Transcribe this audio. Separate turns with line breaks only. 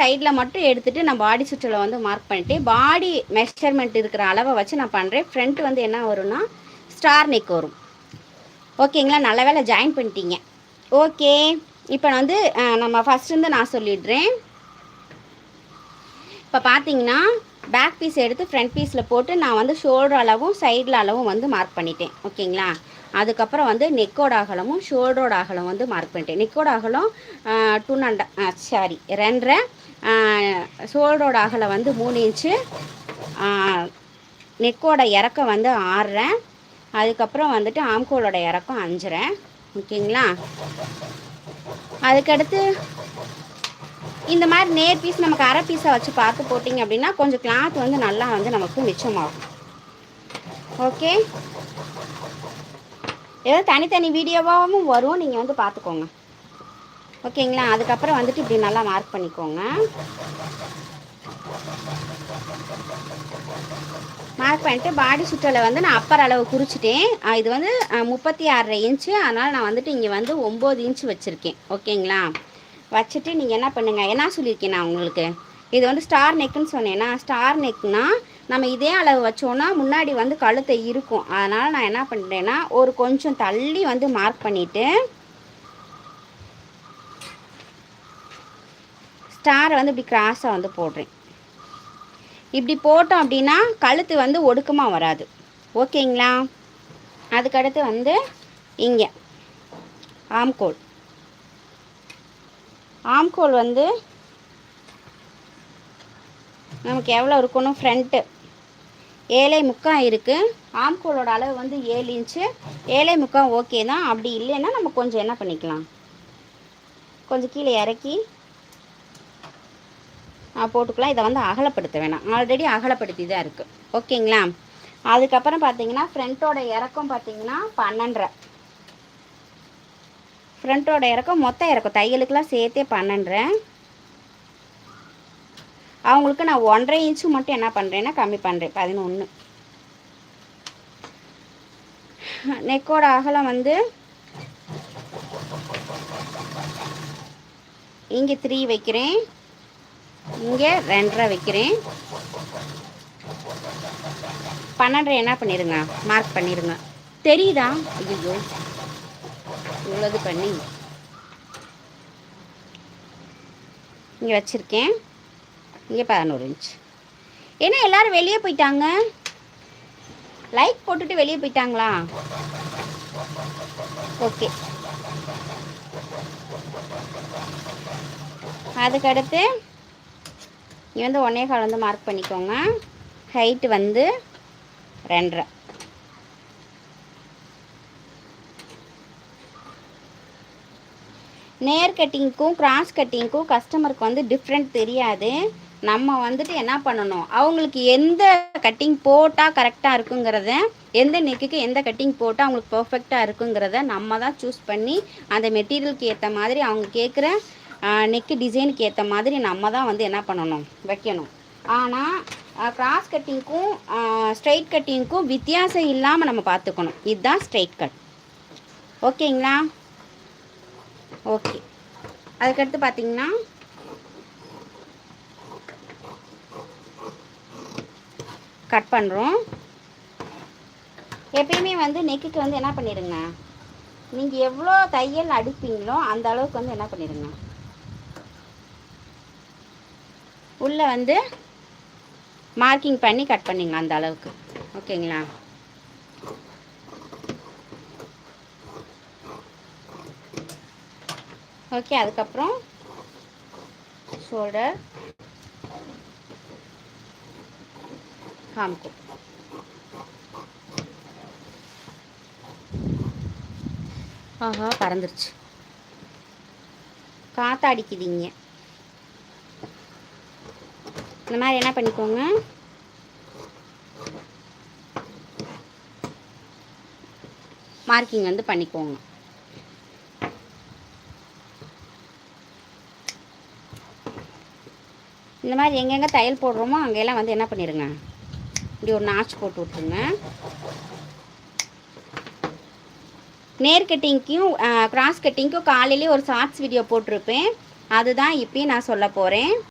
சைடில் மட்டும் எடுத்துகிட்டு நான் பாடி சுற்றலை வந்து மார்க் பண்ணிவிட்டு பாடி மெஷர்மெண்ட் இருக்கிற அளவை வச்சு நான் பண்ணுறேன் ஃப்ரண்ட் வந்து என்ன வரும்னா ஸ்டார் நெக் வரும். ஓகேங்களா நல்ல வேலை ஜாயின் பண்ணிட்டீங்க. ஓகே இப்போ வந்து நம்ம ஃபஸ்ட்டு நான் சொல்லிடுறேன். இப்போ பார்த்தீங்கன்னா பேக் பீஸ் எடுத்து ஃப்ரண்ட் பீஸில் போட்டு நான் வந்து ஷோல்டர் அளவும் சைடில் அளவும் வந்து மார்க் பண்ணிட்டேன். ஓகேங்களா? அதுக்கப்புறம் வந்து நெக்கோட அகலமும் ஷோல்டரோட அகலம் வந்து மார்க் பண்ணிட்டேன். நெக்கோட அகலம் டூ அண்ட் சாரி ரெண்டரை ஷோல்டரோட அகலம் வந்து மூணு இன்ச்சு நெக்கோட இறக்கம் வந்து ஆறரை அதுக்கப்புறம் வந்துட்டு ஆம்கோலோட இறக்கம் அஞ்சரை. ஓகேங்களா? அதுக்கடுத்து இந்த மாதிரி நேர் பீஸ் நமக்கு அரை பீஸை வச்சு பார்த்து போட்டிங்க அப்படின்னா கொஞ்சம் கிளாத் வந்து நல்லா வந்து நமக்கு மிச்சமாகும். ஓகே ஏதோ தனித்தனி வீடியோவாகவும் வரும். நீங்கள் வந்து பார்த்துக்கோங்க. ஓகேங்களா அதுக்கப்புறம் வந்துட்டு இப்படி நல்லா மார்க் பண்ணிக்கோங்க. மார்க் பண்ணிட்டு பாடி சுற்றலை வந்து நான் அப்பர் அளவு குறிச்சிட்டேன். இது வந்து முப்பத்தி ஆறரை இன்ச்சு அதனால் நான் வந்துட்டு இங்கே வந்து ஒம்பது இன்ச்சு வச்சுருக்கேன். ஓகேங்களா வச்சுட்டு நீங்கள் என்ன பண்ணுங்கள் என்ன சொல்லியிருக்கேன் நான் உங்களுக்கு? இது வந்து ஸ்டார் நெக்குன்னு சொன்னேன்னா ஸ்டார் நெக்னா நம்ம இதே அளவு வச்சோன்னா முன்னாடி வந்து கழுத்தை இருக்கும். அதனால் நான் என்ன பண்ணுறேன்னா ஒரு கொஞ்சம் தள்ளி வந்து மார்க் பண்ணிவிட்டு ஸ்டாரை வந்து இப்படி கிராஸாக வந்து போடுறேன். இப்படி போட்டோம் அப்படின்னா கழுத்து வந்து ஒடுக்கமாக வராது. ஓகேங்களா அதுக்கடுத்து வந்து இங்கே ஆம்கோல் ஆம்கோல் வந்து நமக்கு எவ்வளோ இருக்கணும் ஃப்ரண்ட்டு ஏழை முக்கால் இருக்குது ஆம்கோலோட அளவு வந்து ஏழு இன்ச்சு ஏழை முக்கால் ஓகே தான். அப்படி இல்லைன்னா நம்ம கொஞ்சம் என்ன பண்ணிக்கலாம்? கொஞ்சம் கீழே இறக்கி போட்டுக்கலாம். இதை வந்து அகலப்படுத்த வேணாம். ஆல்ரெடி அகலப்படுத்தி தான் இருக்குது ஓகேங்களா அதுக்கப்புறம் பார்த்தீங்கன்னா ஃப்ரண்ட்டோட இறக்கம் பார்த்தீங்கன்னா பன்னெண்டரை. ஃப்ரண்ட்டோட இறக்கம் மொத்த இறக்கம். தையலுக்கெல்லாம் சேர்த்தே பண்ணுறேன் அவங்களுக்கு நான் ஒன்றரை இன்ச்சு மட்டும் என்ன பண்ணுறேன்னா கம்மி பண்ணுறேன் பதினொன்று நெக்கோட அகலம் வந்து இங்கே த்ரீ வைக்கிறேன். இங்கே ரெண்டரை வைக்கிறேன். பன்னெண்டரை என்ன பண்ணிடுங்க மார்க் பண்ணிடுங்க தெரியுதா? ஐயோ இவ்வளோது பண்ணி. இங்கே வச்சுருக்கேன். இங்கே பதினோரு இன்ச் ஏன்னா எல்லோரும் வெளியே போயிட்டாங்க? லைக் போட்டுட்டு வெளியே போயிட்டாங்களா? ஓகே அதுக்கடுத்து இங்கே வந்து ஒன்றே கால் வந்து மார்க் பண்ணிக்கோங்க. ஹைட்டு வந்து ரெண்டரை. நேர் கட்டிங்க்கும் கிராஸ் கட்டிங்க்கும் கஸ்டமருக்கு வந்து டிஃப்ரெண்ட் தெரியாது. நம்ம வந்துட்டு என்ன பண்ணணும்? அவங்களுக்கு எந்த கட்டிங் போட்டால் கரெக்டாக இருக்குங்கிறத எந்த நெக்குக்கு எந்த கட்டிங் போட்டால் அவங்களுக்கு பர்ஃபெக்டாக இருக்குங்கிறத நம்ம தான் சூஸ் பண்ணி அந்த மெட்டீரியலுக்கு ஏற்ற மாதிரி அவங்க கேட்குற நெக்கு டிசைனுக்கு ஏற்ற மாதிரி நம்ம தான் வந்து என்ன பண்ணணும்? வைக்கணும். ஆனால் கிராஸ் கட்டிங்க்கும் ஸ்ட்ரைட் கட்டிங்க்கும் வித்தியாசம் இல்லாமல் நம்ம பார்த்துக்கணும். இதுதான் ஸ்ட்ரைட் கட் ஓகேங்களா? ஓகே. அதுக்கடுத்து பார்த்தீங்கன்னா கட் பண்ணுறோம் எப்பயுமே வந்து நெக்குக்கு வந்து என்ன பண்ணிடுங்க? நீங்கள் எவ்வளோ தையல் அடிப்பீங்களோ அந்த அளவுக்கு வந்து என்ன பண்ணிடுங்க? உள்ளே வந்து மார்க்கிங் பண்ணி கட் பண்ணிங்க அந்த அளவுக்கு. ஓகேங்களா? ஓகே அதுக்கப்புறம் ஷோல்டர் காமிக்கும். ஆஹா பறந்துருச்சு. காத்தாடிக்குதிங்க இந்த மாதிரி என்ன பண்ணிக்கோங்க? மார்க்கிங் வந்து பண்ணிக்கோங்க. இந்த மாதிரி எங்கெங்கே தையல் போடுறோமோ அங்கெல்லாம் வந்து என்ன பண்ணிடுங்க இப்படி ஒரு நாச்சு போட்டு விட்ருங்க நேர் கட்டிங்க்கும் கிராஸ் கட்டிங்க்கும் காலையிலேயே ஒரு ஷார்ட்ஸ் வீடியோ போட்டிருப்பேன். அதுதான் இப்போயும் நான் சொல்ல போகிறேன்